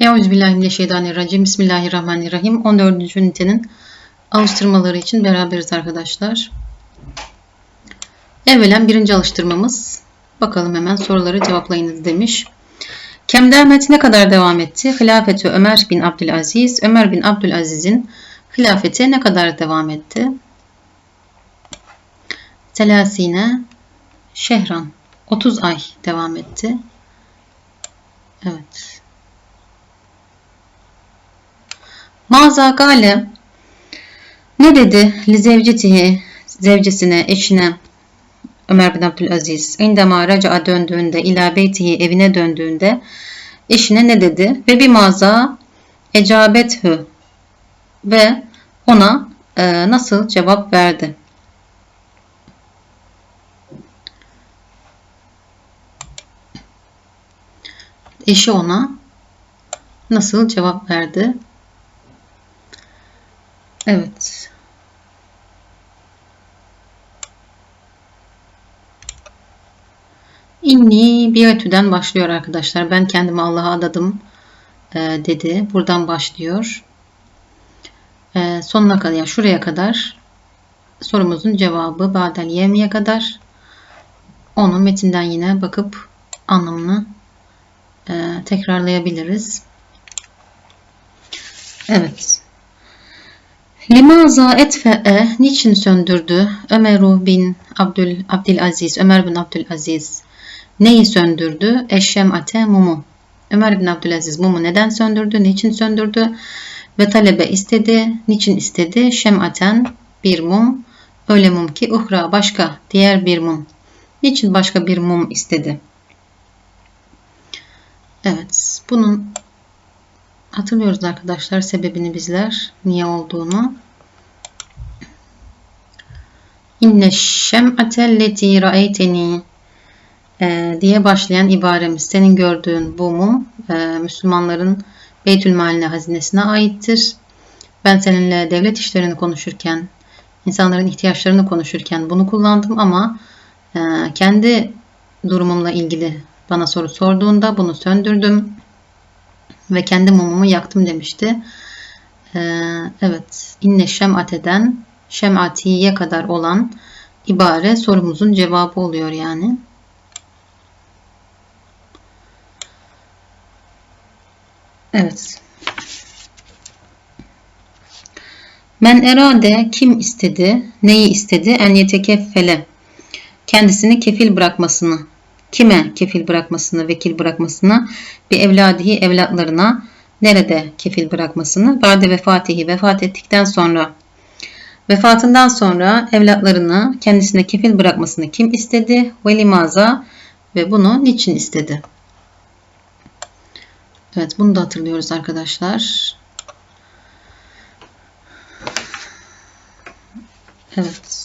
Euzubillahimineşşeytanirracim. Bismillahirrahmanirrahim. 14. ünitenin alıştırmaları için beraberiz arkadaşlar. Evvelen birinci alıştırmamız. Bakalım hemen soruları cevaplayınız demiş. Kemdamet ne kadar devam etti? Hilafeti Ömer bin Abdülaziz. Ömer bin Abdülaziz'in hilafeti ne kadar devam etti? Selasine Şehran. 30 ay devam etti. Evet. Maza gale ne dedi li zevcetihi zevcesine eşine Ömer bin Abdülaziz indema raca'a döndüğünde ila beytihi evine döndüğünde eşine ne dedi ve bir maza ecabethü ve ona e, nasıl cevap verdi. Eşi ona nasıl cevap verdi? Evet. İnni biyetüden başlıyor arkadaşlar. Ben kendimi Allah'a adadım e, dedi. Buradan başlıyor. E, sonuna kadar yani şuraya kadar sorumuzun cevabı Badel Yemi'ye kadar onu metinden yine bakıp anlamını e, tekrarlayabiliriz. Evet. Limaza etfe'e niçin söndürdü Ömer bin Abdül Abdülaziz Ömer bin Abdülaziz neyi söndürdü? Eşşemate mumu. Ömer bin Abdülaziz mumu neden söndürdü? Niçin söndürdü? Ve talebe istedi. Niçin istedi? Şematen bir mum. Öyle mum ki uhra başka diğer bir mum. Niçin başka bir mum istedi? Evet. Bunun hatırlıyoruz arkadaşlar sebebini bizler. Niye olduğunu. İnne şem'atelleti ra'eyteni e, diye başlayan ibaremiz. Senin gördüğün bu mum e, Müslümanların Beytülmaline hazinesine aittir. Ben seninle devlet işlerini konuşurken, insanların ihtiyaçlarını konuşurken bunu kullandım ama e, kendi durumumla ilgili bana soru sorduğunda bunu söndürdüm ve kendi mumumu yaktım demişti. Ee, evet, inne şem'ateden şem'atiye kadar olan ibare sorumuzun cevabı oluyor yani. Evet. Men erade kim istedi? Neyi istedi? En yetekeffele. Kendisini kefil bırakmasını. Kime kefil bırakmasını, vekil bırakmasını? Bir evladihi evlatlarına. Nerede kefil bırakmasını? Bade vefatihi vefat ettikten sonra. Vefatından sonra evlatlarını kendisine kefil bırakmasını kim istedi? Ve limaza ve bunu niçin istedi? Evet bunu da hatırlıyoruz arkadaşlar. Evet.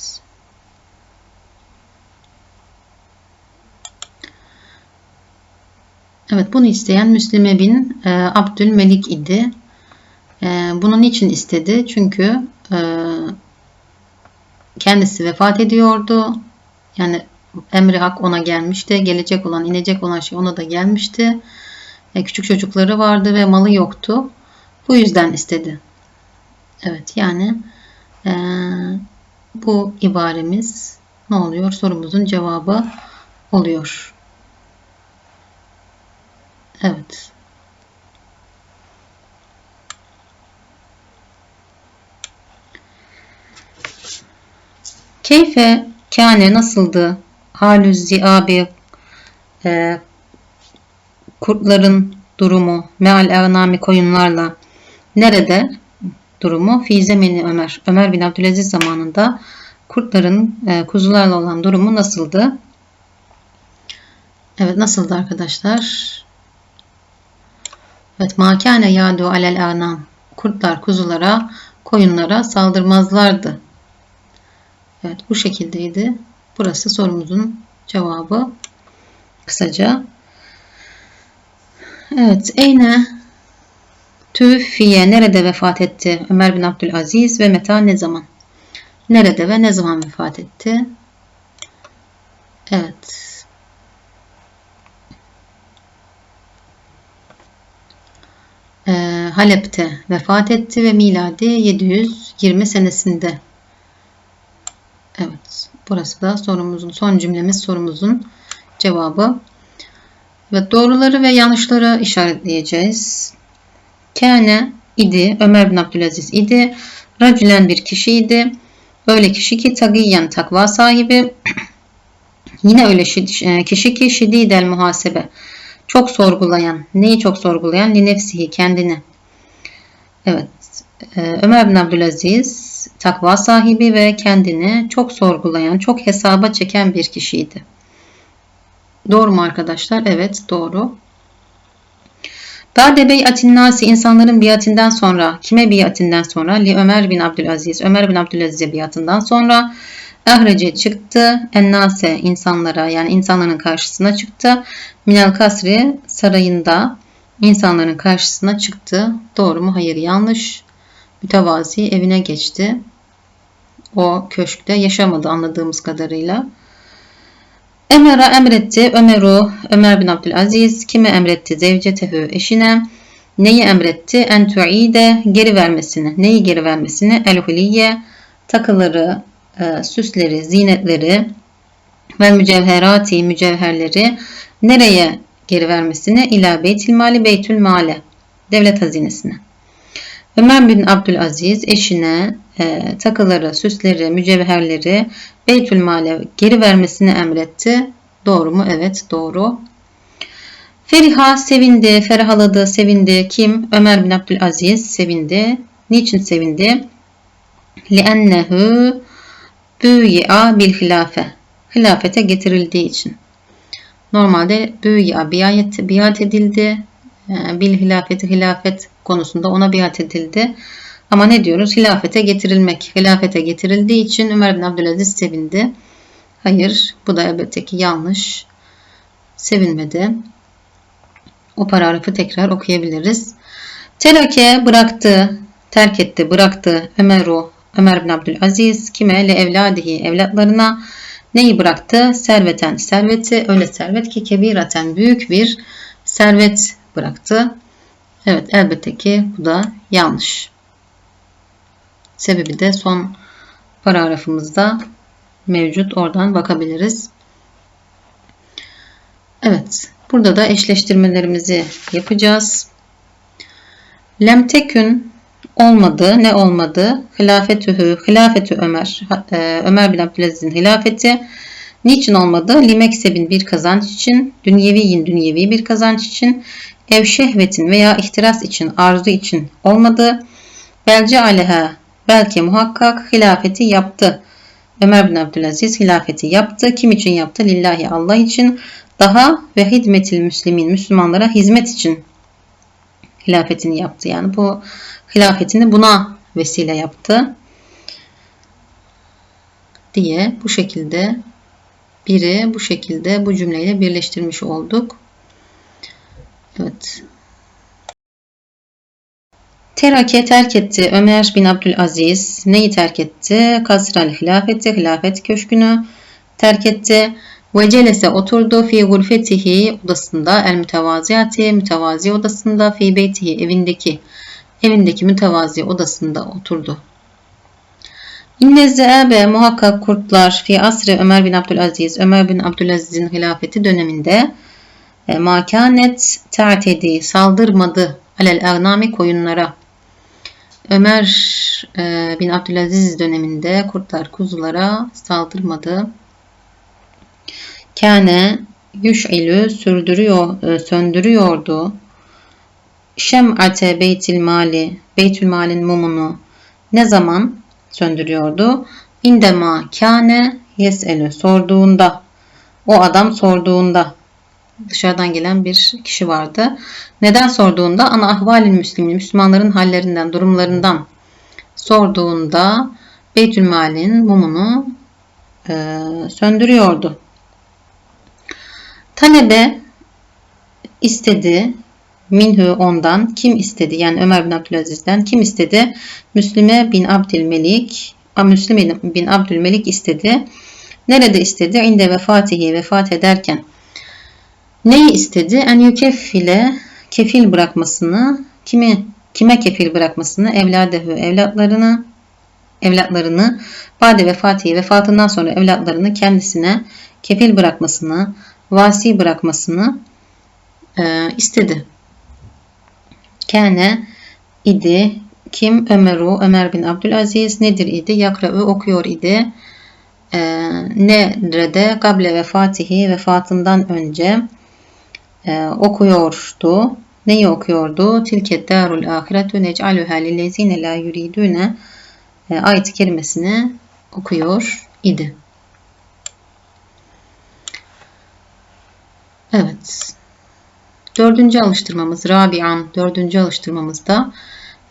Evet bunu isteyen Müslime bin e, Abdülmelik idi. E, bunu niçin istedi? Çünkü e, kendisi vefat ediyordu. Yani emri hak ona gelmişti. Gelecek olan, inecek olan şey ona da gelmişti. E, küçük çocukları vardı ve malı yoktu. Bu yüzden istedi. Evet yani e, bu ibaremiz ne oluyor? Sorumuzun cevabı oluyor. Evet. Keyfe kâne nasıldı? Halü ziabi e, kurtların durumu meal evnami koyunlarla nerede durumu? Fi zemini Ömer. Ömer bin Abdülaziz zamanında kurtların e, kuzularla olan durumu nasıldı? Evet nasıldı arkadaşlar? Evet makane yadu alel anam. Kurtlar kuzulara, koyunlara saldırmazlardı. Evet bu şekildeydi. Burası sorumuzun cevabı. Kısaca. Evet eyne tüfiye nerede vefat etti Ömer bin Abdülaziz ve meta ne zaman? Nerede ve ne zaman vefat etti? Evet. Halep'te vefat etti ve miladi 720 senesinde. Evet, burası da sorumuzun son cümlemiz sorumuzun cevabı. Ve doğruları ve yanlışları işaretleyeceğiz. Kâne idi, Ömer bin Abdülaziz idi. Racülen bir kişiydi. Öyle kişi ki tagiyen takva sahibi. Yine öyle şi- kişi ki şididel muhasebe. Çok sorgulayan. Neyi çok sorgulayan? Li nefsihi kendini. Evet. Ee, Ömer bin Abdülaziz takva sahibi ve kendini çok sorgulayan, çok hesaba çeken bir kişiydi. Doğru mu arkadaşlar? Evet doğru. Ba'de bey'atin nasi insanların biatinden sonra kime biatinden sonra li Ömer bin Abdülaziz Ömer bin Abdülaziz'e biatından sonra Ahrece çıktı ennase insanlara yani insanların karşısına çıktı. Minel kasri sarayında insanların karşısına çıktı. Doğru mu? Hayır yanlış. Mütevazi evine geçti. O köşkte yaşamadı anladığımız kadarıyla. Emr'a emretti Ömer'u Ömer bin Abdülaziz kime emretti zevcetehu eşine neyi emretti en tu'ide geri vermesini neyi geri vermesini el huliye takıları e, süsleri zinetleri ve mücevherati mücevherleri nereye geri vermesini ila beytil mali beytül male devlet hazinesine. Ömer bin Abdülaziz eşine e, takıları, süsleri, mücevherleri Beytül Mal'e geri vermesini emretti. Doğru mu? Evet doğru. Feriha sevindi, ferahladı, sevindi. Kim? Ömer bin Abdülaziz sevindi. Niçin sevindi? لِأَنَّهُ büyü'a bil hilafe. Hilafete getirildiği için. Normalde büyü'a biat, biat edildi. E, bil hilafeti hilafet konusunda ona biat edildi. Ama ne diyoruz? Hilafete getirilmek. Hilafete getirildiği için Ömer bin Abdülaziz sevindi. Hayır, bu da elbette ki yanlış. Sevinmedi. O paragrafı tekrar okuyabiliriz. Terake bıraktı, terk etti, bıraktı Ömeru, Ömer bin Abdülaziz kime le evladihi evlatlarına neyi bıraktı? Serveten, serveti, öyle servet ki kebiraten büyük bir servet bıraktı. Evet elbette ki bu da yanlış. Sebebi de son paragrafımızda mevcut. Oradan bakabiliriz. Evet. Burada da eşleştirmelerimizi yapacağız. Lemtekün olmadı. Ne olmadı? Hilafetühü, hilafetü Ömer. E, Ömer bin Abdülaziz'in hilafeti. Niçin olmadı? Limeksebin bir kazanç için, dünyeviyin dünyevi bir kazanç için, ev şehvetin veya ihtiras için, arzu için olmadı. Belce aleha belki muhakkak hilafeti yaptı. Ömer bin Abdülaziz hilafeti yaptı. Kim için yaptı? Lillahi Allah için. Daha ve hidmetil müslimin Müslümanlara hizmet için hilafetini yaptı. Yani bu hilafetini buna vesile yaptı diye bu şekilde biri bu şekilde bu cümleyle birleştirmiş olduk. Evet. Terake terk etti. Ömer bin Abdülaziz neyi terk etti? Kasral hilafeti, hilafet köşkünü terk etti. Ve celese oturdu fi gurfetihi odasında el mütevaziyati mütevazi odasında fi beytihi evindeki evindeki mütevazi odasında oturdu. İnne zeebe muhakkak kurtlar fi asri Ömer bin Abdülaziz Ömer bin Abdülaziz'in hilafeti döneminde e, makanet tertedi saldırmadı alel agnami koyunlara Ömer e, bin Abdülaziz döneminde kurtlar kuzulara saldırmadı. Kâne yüş'ilü sürdürüyor, e, söndürüyordu. Şem'ate beytil mali, beytül malin mumunu ne zaman söndürüyordu? İndema kâne yes'elü sorduğunda, o adam sorduğunda dışarıdan gelen bir kişi vardı. Neden sorduğunda ana ahvalin müslimin Müslümanların hallerinden, durumlarından sorduğunda Beytülmal'in mumunu e, söndürüyordu. Talebe istedi minhu ondan kim istedi yani Ömer bin Abdülaziz'den kim istedi? Müslüme bin Abdülmelik Müslüme bin Abdülmelik istedi. Nerede istedi? İnde vefatihi vefat ederken Neyi istedi? En yükeffile kefil bırakmasını kimi kime kefil bırakmasını? Evladehu evlatlarını evlatlarını Bade vefatihi vefatından sonra evlatlarını kendisine kefil bırakmasını, vasi bırakmasını e, istedi. Kâne idi kim Ömeru Ömer bin Abdülaziz nedir idi? Yakra'ı okuyor idi. E, nerede? Kable vefatihi vefatından önce e, okuyordu. Neyi okuyordu? Tilke darul ahiretu nec'aluha lillezine la yuridune e, ayet kelimesini okuyor idi. Evet. Dördüncü alıştırmamız Rabi'an dördüncü alıştırmamızda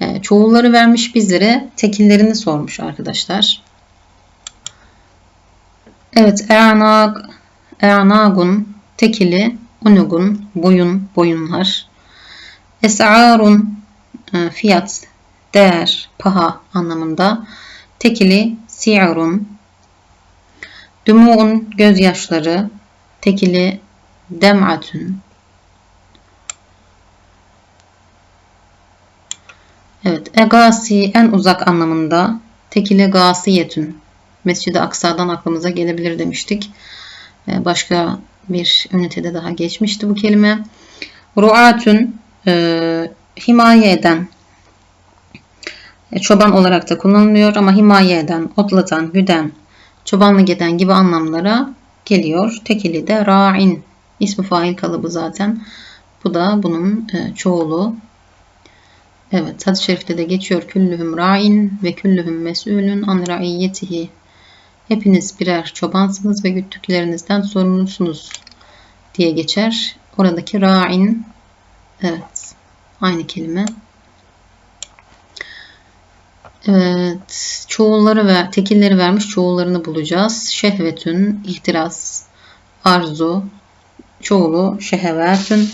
e, çoğulları vermiş bizlere tekillerini sormuş arkadaşlar. Evet E'nag, E'nagun tekili unugun boyun boyunlar. Es'arun e, fiyat değer paha anlamında. Tekili si'run. Dumu'un gözyaşları. Tekili dem'atun. Evet, egasi en uzak anlamında. Tekili gasiyetün. Mescid-i Aksa'dan aklımıza gelebilir demiştik. Ee, başka bir ünitede daha geçmişti bu kelime. Ru'atun e, himaye eden e, çoban olarak da kullanılıyor ama himaye eden, otlatan, güden, çobanlık eden gibi anlamlara geliyor. Tekili de ra'in. İsmi fail kalıbı zaten. Bu da bunun e, çoğulu. Evet, hadis-i şerifte de geçiyor. Küllühüm ra'in ve küllühüm mes'ulun an ra'iyyetihi. Hepiniz birer çobansınız ve güttüklerinizden sorumlusunuz diye geçer. Oradaki ra'in evet aynı kelime. Evet, çoğulları ve tekilleri vermiş çoğullarını bulacağız. Şehvetün, ihtiras, arzu, çoğulu şehevetün.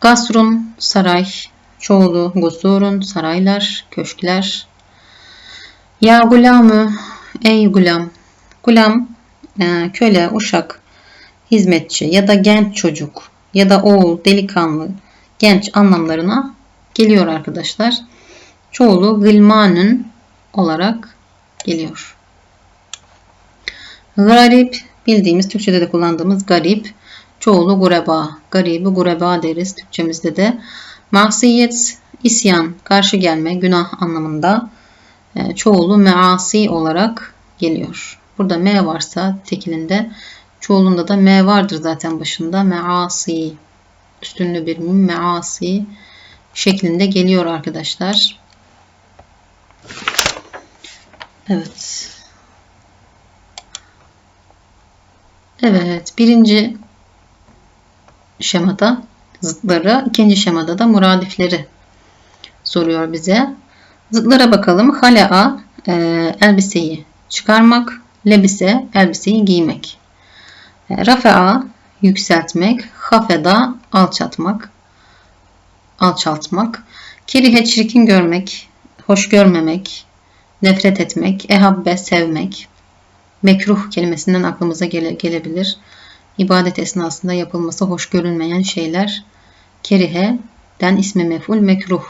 Gasrun, saray, çoğulu gusurun, saraylar, köşkler. Ya gulamı, ey gulam. Gulam, e, köle, uşak, hizmetçi ya da genç çocuk ya da oğul, delikanlı, genç anlamlarına geliyor arkadaşlar çoğulu gılmanın olarak geliyor. Garip bildiğimiz Türkçe'de de kullandığımız garip. Çoğulu gureba. Garibi gureba deriz Türkçemizde de. Masiyet isyan, karşı gelme, günah anlamında. E, çoğulu measi olarak geliyor. Burada me varsa tekilinde çoğulunda da me vardır zaten başında. Measi. Üstünlü bir measi şeklinde geliyor arkadaşlar. Evet. Evet. Birinci şemada zıtları, ikinci şemada da muradifleri soruyor bize. Zıtlara bakalım. Hala'a e, elbiseyi çıkarmak, lebise elbiseyi giymek. E, rafa'a yükseltmek, hafeda alçatmak, alçaltmak. Kerihe çirkin görmek, hoş görmemek, nefret etmek, ehabbe sevmek, mekruh kelimesinden aklımıza gele, gelebilir. İbadet esnasında yapılması hoş görünmeyen şeyler. Kerihe'den ismi mef'ul mekruh.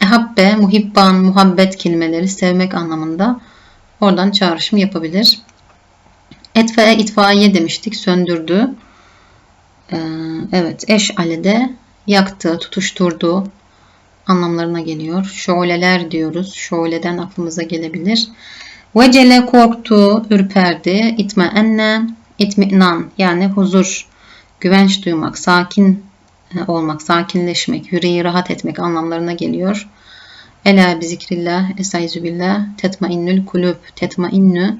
Ehabbe, muhibban, muhabbet kelimeleri sevmek anlamında oradan çağrışım yapabilir. Etfe'e itfaiye demiştik, söndürdü. Ee, evet, eş'alede yaktı, tutuşturdu, anlamlarına geliyor. Şöleler diyoruz. Şöleden aklımıza gelebilir. Vecele korktu, ürperdi. İtme enne, itminan yani huzur, güvenç duymak, sakin e, olmak, sakinleşmek, yüreği rahat etmek anlamlarına geliyor. Ela bi zikrillah, estaizu billah, tetmainnül kulüp, tetmainnü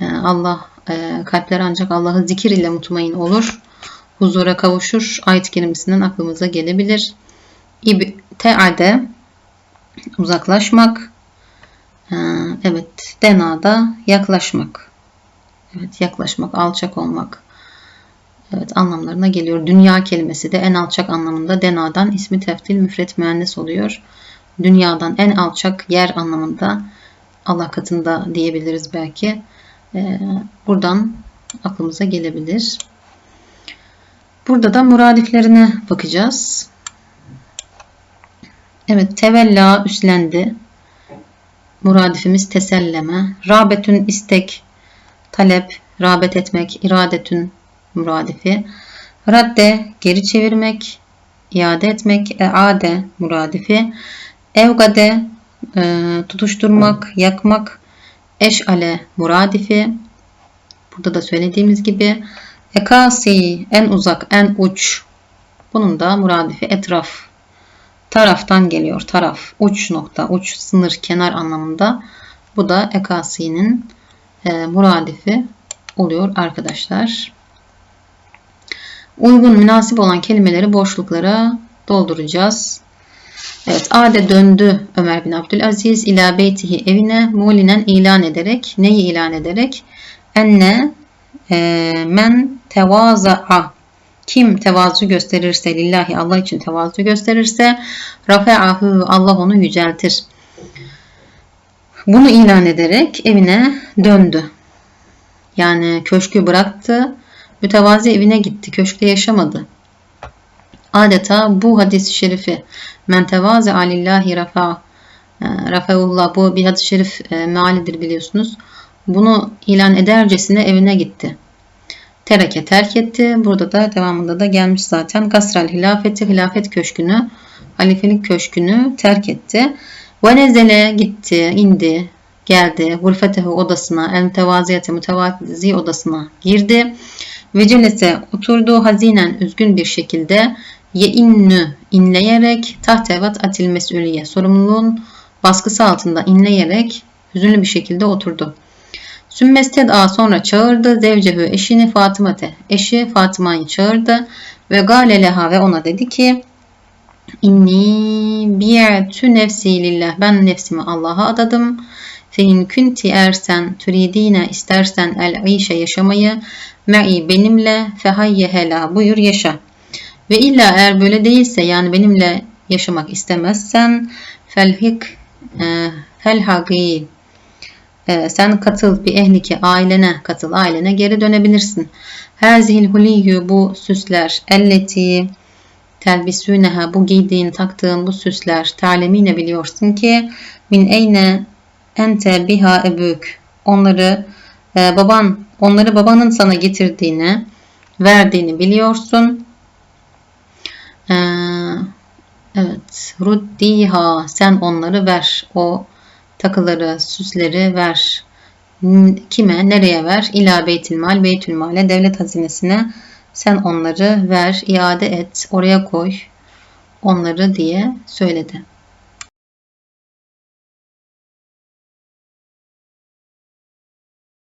e, Allah, e, kalpler ancak Allah'ı zikir ile mutmain olur. Huzura kavuşur. Ayet kelimesinden aklımıza gelebilir. İbteade uzaklaşmak. Evet, denada yaklaşmak. Evet, yaklaşmak, alçak olmak. Evet, anlamlarına geliyor. Dünya kelimesi de en alçak anlamında denadan ismi teftil müfret müennes oluyor. Dünyadan en alçak yer anlamında Allah katında diyebiliriz belki. Ee, buradan aklımıza gelebilir. Burada da muradiflerine bakacağız. Evet, tevella üstlendi. Muradifimiz teselleme. Rabetün istek, talep, rağbet etmek, iradetün muradifi. Radde geri çevirmek, iade etmek, eade muradifi. Evgade e, tutuşturmak, yakmak, eşale muradifi. Burada da söylediğimiz gibi ekasi en uzak, en uç. Bunun da muradifi etraf. Taraftan geliyor. Taraf, uç nokta, uç, sınır, kenar anlamında. Bu da ekasi'nin e, muradifi oluyor arkadaşlar. Uygun, münasip olan kelimeleri boşluklara dolduracağız. Evet, Ade döndü Ömer bin Abdülaziz ila beytihi evine mulinen ilan ederek, neyi ilan ederek? Enne e, men tevaza'a kim tevazu gösterirse lillahi Allah için tevazu gösterirse rafe'ahu Allah onu yüceltir. Bunu ilan ederek evine döndü. Yani köşkü bıraktı, mütevazi evine gitti. Köşkte yaşamadı. Adeta bu hadis-i şerifi men tevaze alillahi rafa e, Rafaullah bu bir hadis-i şerif e, mealidir biliyorsunuz. Bunu ilan edercesine evine gitti. Tereke terk etti. Burada da devamında da gelmiş zaten. Gasral hilafeti hilafet köşkünü, halifelik köşkünü terk etti. Ve nezele gitti, indi, geldi. Gurfetehu odasına, el mütevaziyete mütevazi odasına girdi. Ve celese oturdu hazinen üzgün bir şekilde ye innü inleyerek tahtevat atil mesuliyye sorumluluğun baskısı altında inleyerek hüzünlü bir şekilde oturdu. Sümmested A sonra çağırdı zevcehu eşini Fatıma'te. Eşi Fatıma'yı çağırdı ve gale leha ve ona dedi ki İnni bi'tü nefsi lillah. Ben nefsimi Allah'a adadım. Fe in kunti ersen türidine istersen el işe yaşamayı me'i benimle fehayye hela buyur yaşa. Ve illa eğer böyle değilse yani benimle yaşamak istemezsen felhik e, felhagi e, sen katıl bir ehlike ailene katıl ailene geri dönebilirsin. Hazihil huliyyü bu süsler elleti telbisüneha bu giydiğin taktığın bu süsler talemine biliyorsun ki min eyne ente biha ebük onları e, baban onları babanın sana getirdiğini verdiğini biliyorsun. Ee, evet ruddiha sen onları ver o takıları, süsleri ver. Kime, nereye ver? İla beytülmal, beytülmale, devlet hazinesine sen onları ver, iade et, oraya koy onları diye söyledi.